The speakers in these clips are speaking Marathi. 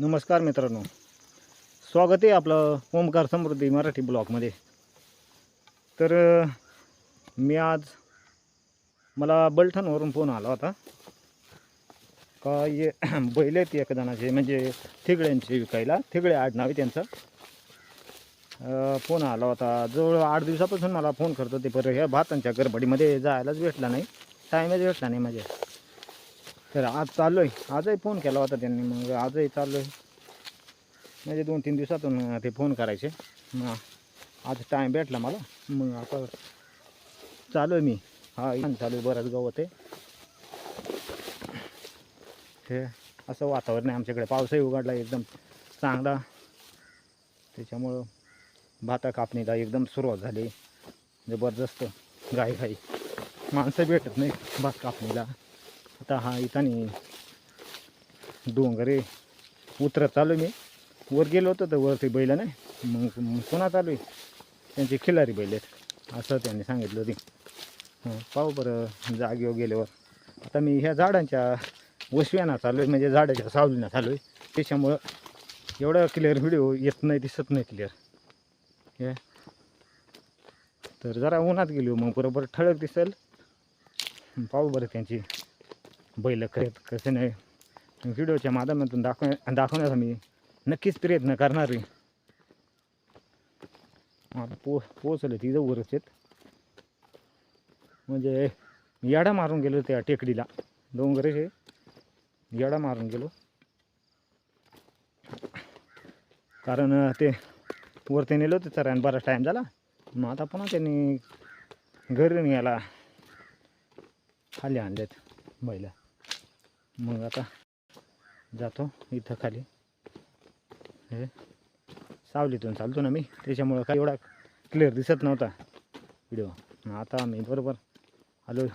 नमस्कार मित्रांनो. स्वागत आहे आपलं ओमकार समृद्धी मराठी ब्लॉगमध्ये. तर मी आज मला बलठणवरून फोन आला होता. का ये बैल आहेत एका जणाचे म्हणजे थिगड्यांचे विकायला थिगडे आडनाव आहे त्यांचं. फोन आला होता. जवळ आठ दिवसापासून मला फोन करत होते पर ह्या भातांच्या गरबडीमध्ये जायलाच भेटला नाही. टाईमच भेटला नाही माझ्या. तर आज चाललो आहे आजही फोन केला होता त्यांनी. मग आजही चाललो आहे म्हणजे दोन तीन दिवसातून ते फोन करायचे. मग आज टाईम भेटला मला. मग आता चालू आहे मी. हा इथं चालू आहे बरंच गवत आहे. हे असं वातावरण आहे आमच्याकडे. पावसही उघडला एकदम चांगला. त्याच्यामुळं भाता कापणीला एकदम सुरुवात झाली. जबरदस्त. गाई गाई माणसं भेटत नाही भात कापणीला. आता हा इथं डोंगरे उतरत चालू आहे मी. वर गेलो होतो तर वरती बैल नाही मग मग पुन्हा चालू आहे. त्यांची खिलारी बैल आहेत असं त्यांनी सांगितलं होती. पाहू बरं जागेवर गेल्यावर. आता मी ह्या झाडांच्या वसव्याना चालू आहे म्हणजे झाडाच्या सावलीना चालू आहे त्याच्यामुळं एवढं क्लिअर व्हिडिओ येत नाही दिसत नाही क्लिअर हे. तर जरा उन्हात गेलो मग बरोबर ठळक दिसेल. पाहू बरं त्यांची बैल करत कसं नाही. व्हिडिओच्या माध्यमातून दाखव दाखवण्याचा मी नक्कीच प्रयत्न करणार आहे. आता पो पोचले तिथं वरच आहेत. म्हणजे येडा मारून गेलो त्या टेकडीला. डोंगरेचे येडा मारून गेलो. कारण ते वरती नेलो ते चरायला बराच टाईम झाला. मग आता पुन्हा त्यांनी घरी न्यायला खाली आणलेत बैला. मग आता जातो इथं खाली. हे सावलीतून चालतो ना मी. त्याच्यामुळं काही एवढा क्लिअर दिसत नव्हता व्हिडिओ मग आता मी बरोबर आलो.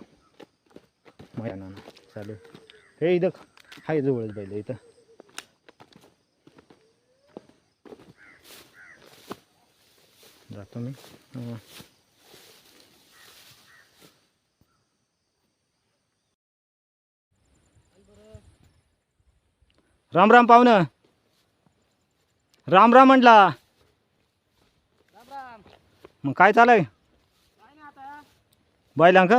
मैदानानं चालू. हे इथं हाय जवळच बैल इथं. जातो मी. राम राम पाहुणं. राम राम म्हटला. मग काय चालय बैलांक?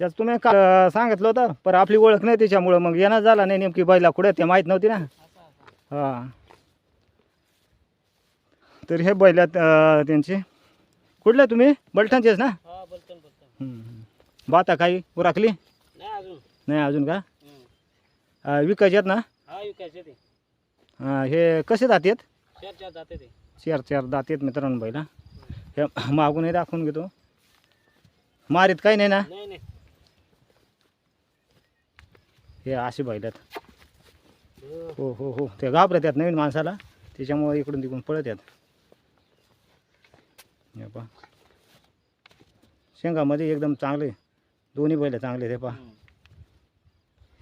त्याच तुम्ही का सांगितलं होतं पण आपली ओळख नाही त्याच्यामुळं. मग येणार झाला नाही नेमकी बैला कुठे ते माहीत नव्हती ना. हां. तर हे बैलात अं, त्यांचे. कुठले तुम्ही? बलठाणचेच ना. बाता काही? उराखली नाही अजून. का? विकायचे आहेत ना? विकायचे ते अं, हे कसे आहेत? चार चार जाते ते चार चार दात आहेत मित्रांनो बैला हे मागूनही दाखवून घेतो. मारीत काही नाही ना? नाही नाही. हे असे बैल आहेत. हो. हो हो हो. ते घाबरत आहेत नवीन माणसाला. त्याच्यामुळे इकडून तिकडून पळत आहेत. हे पहा. शेंगामध्ये एकदम चांगले दोन्ही बैल चांगले ते पहा. हम्म.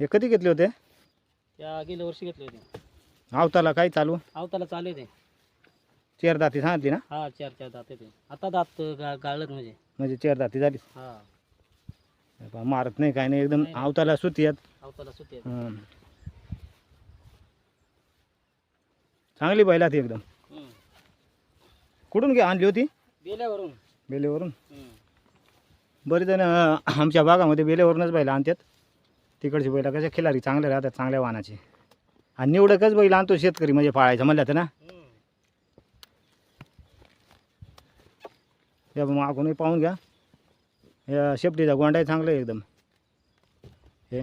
हे कधी घेतले होते? त्या गेल्या वर्षी घेतले होते. आवताला काही चालू? आवताला चालू आहे ते. चार दाती सांगितली ना? हा चार चार जाते ते. आता दात गा गाळत म्हणजे. म्हणजे चार दाती झाली. हा. मारत नाही काही नाही एकदम. आवताला सुती आहेत आवताला सुट्टी आहे. हं. चांगली बैल आहेत एकदम. हम्म. कुठून घे आणली होती? बेल्यावरून. बेलेवरून हम्म. बरेच जण अं, आमच्या भागामध्ये बेलेवरूनच बैल आणतात. तिकडचे बैल कशा खिलारी चांगले राहतात चांगल्या वाहनाचे. आणि निवडकच बैल आणतो शेतकरी म्हणजे पाळायचं म्हणलं तर ना. या मागूनही पाहून घ्या. या शेपटीचा गोंडाही चांगला आहे एकदम. हे.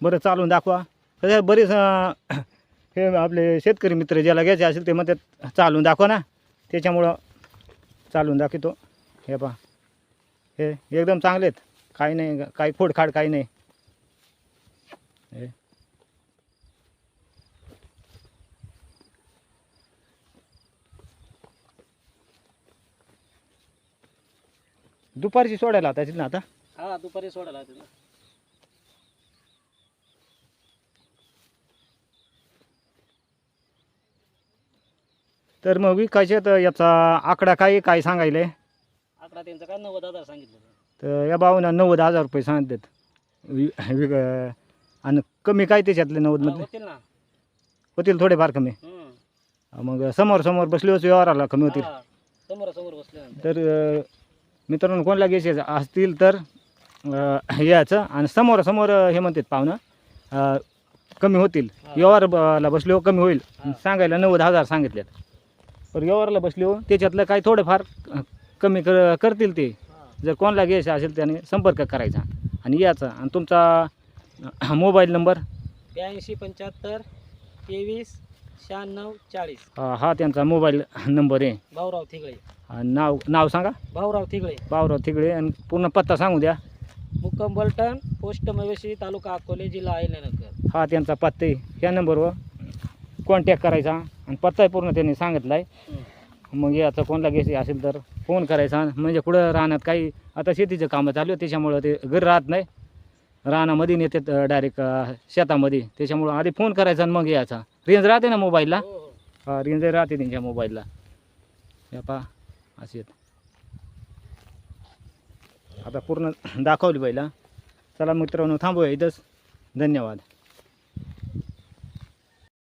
बरं चालून दाखवा. कसं बरेच हे आपले शेतकरी मित्र ज्याला घ्यायचे असेल ते म्हणतात चालून दाखवा ना. त्याच्यामुळं चालून दाखवतो. हे पहा. हे एकदम चांगले आहेत. काही नाही काही खोडखाड काही नाही. हे दुपारची सोडायला आता ना आता? हा दुपारी सोडायला ना. तर मग विकायचे तर याचा आकडा काय काय सांगायले? अकरा त्यांचं काय? नव्वद हजार सांगितलं. तर या भाऊना नव्वद हजार रुपये सांगतात वि विक आणि कमी काय त्याच्यातले हा, नव्वदमधले होतील ना. होतील थोडेफार कमी. हम्म. मग समोर समोर बसल्यावर व्यवहाराला कमी होतील. हा. समोरासमोर बसल्यानंतर. तर अ, मित्रांनो कोणाला घ्यायचे असतील तर अ, याचं. आणि समोरासमोर हे म्हणतात पाहुणं अ, कमी होतील. हा. व्यवहारला बसल्यावर कमी होईल. हा. सांगायला नव्वद हजार सांगितलेत पण व्यवहारला बसल्यावर त्याच्यातलं काही थोडंफार अ, कमी कर करतील ते. हा. जर कोणाला घ्यायचं असेल त्याने संपर्क करायचा. आणि याचा. आणि तुमचा अ, मोबाईल नंबर? ब्याऐंशी पंच्याहत्तर तेवीस शहाण्णव चाळीस. अ, हा त्यांचा मोबाईल नंबर आहे. भाऊराव थिगळे. नाव नाव सांगा. भाऊराव थिगळे. पावराव तिकडे आणि पूर्ण पत्ता सांगू द्या. मुक्काम बलटण पोस्ट मवेशी तालुका अकोले जिल्हा अहिल्यानगर. हा त्यांचा पत्ता आहे. ह्या नंबरवर कॉन्टॅक्ट करायचा आणि पत्ता पूर्ण त्यांनी सांगितला आहे मग याचं कोणाला घ्यायचं असेल तर फोन करायचा. म्हणजे कुठं राहण्यात काही आता शेतीचं कामं चालू आहे त्याच्यामुळं ते घरी राहत नाही. रानामध्ये नेतात डायरेक्ट शेतामध्ये. त्याच्यामुळं आधी फोन करायचा आणि मग यायचा. रेंज राहते ना मोबाईलला हो, हो. हा रेंज राहते त्यांच्या मोबाईलला हे पहा असे. आता पूर्ण दाखवली पहिला चला मित्रांनो थांबूया इथंच. धन्यवाद.